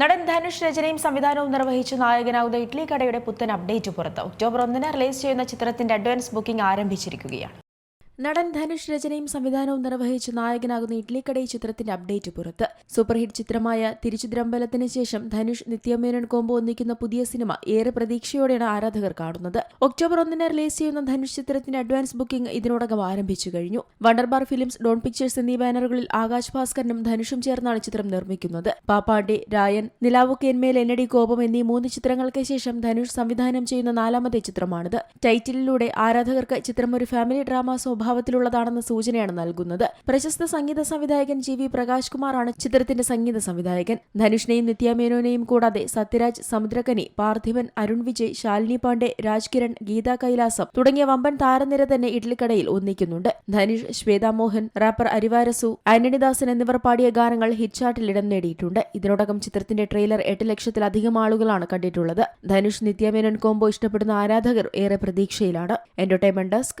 നടൻ ധനുഷ് രചനയും സംവിധാനവും നിർവഹിച്ച നായകനാവുന്ന ഇഡ്ലി കടയുടെ പുത്തൻ അപ്ഡേറ്റ് പുറത്ത്. ഒക്ടോബർ ഒന്നിന് റിലീസ് ചെയ്യുന്ന ചിത്രത്തിന്റെ അഡ്വാൻസ് ബുക്കിംഗ് ആരംഭിച്ചിരിക്കുകയാണ്. നടൻ ധനുഷ് രചനയും സംവിധാനവും നിർവഹിച്ച് നായകനാകുന്ന ഇഡ്ലിക്കട ചിത്രത്തിന്റെ അപ്ഡേറ്റ് പുറത്ത്. സൂപ്പർഹിറ്റ് ചിത്രമായ തിരിച്ചുദ്രമ്പലത്തിന് ശേഷം ധനുഷ് നിത്യമേനൻ കോമ്പോ ഒന്നിക്കുന്ന പുതിയ സിനിമ ഏറെ പ്രതീക്ഷയോടെയാണ് ആരാധകർ കാണുന്നത്. ഒക്ടോബർ ഒന്നിന് റിലീസ് ചെയ്യുന്ന ധനുഷ് ചിത്രത്തിന്റെ അഡ്വാൻസ് ബുക്കിംഗ് ഇതിനോടകം ആരംഭിച്ചു കഴിഞ്ഞു. വണ്ടർബാർ ഫിലിംസ് ഡോൺ പിക്ചേഴ്സ് എന്നീ ബാനറുകളിൽ ആകാശ് ഭാസ്കരനും ധനുഷും ചേർന്നാണ് ചിത്രം നിർമ്മിക്കുന്നത്. പാപ്പാണ്ഡെ രായൻ നിലാവു കേന്മേൽ എന്നടി കോപം എന്നീ മൂന്ന് ചിത്രങ്ങൾക്ക് ശേഷം ധനുഷ് സംവിധാനം ചെയ്യുന്ന നാലാമത്തെ ചിത്രമാണിത്. ടൈറ്റിലിലൂടെ ആരാധകർക്ക് ചിത്രം ഒരു ഫാമിലി ഡ്രാമ സ്വഭാവത്തിലുള്ളതാണെന്ന സൂചനയാണ് നൽകുന്നത്. പ്രശസ്ത സംഗീത സംവിധായകൻ ജി വി പ്രകാശ് കുമാറാണ് ചിത്രത്തിന്റെ സംഗീത സംവിധായകൻ. ധനുഷിനെയും നിത്യാമേനോനെയും കൂടാതെ സത്യരാജ് സമുദ്രകനി പാർത്ഥിവൻ അരുൺ വിജയ് ശാലിനി പാണ്ഡെ രാജ്കിരൺ ഗീത കൈലാസം തുടങ്ങിയ വമ്പൻ താരനിര തന്നെ ഇഡ്ലിക്കടയിൽ ഒന്നിക്കുന്നുണ്ട്. ധനുഷ് ശ്വേതാ മോഹൻ റാപ്പർ അരിവാരസു ആന്റണിദാസൻ എന്നിവർ പാടിയ ഗാനങ്ങൾ ഹിറ്റ് ചാർട്ടിൽ ഇടം നേടിയിട്ടുണ്ട്. ഇതിനോടകം ചിത്രത്തിന്റെ ട്രെയിലർ എട്ട് ലക്ഷത്തിലധികം ആളുകളാണ് കണ്ടിട്ടുള്ളത്. ധനുഷ് നിത്യമേനോൻ കോംബോ ഇഷ്ടപ്പെടുന്ന ആരാധകർ ഏറെ പ്രതീക്ഷയിലാണ്. Entertainment desk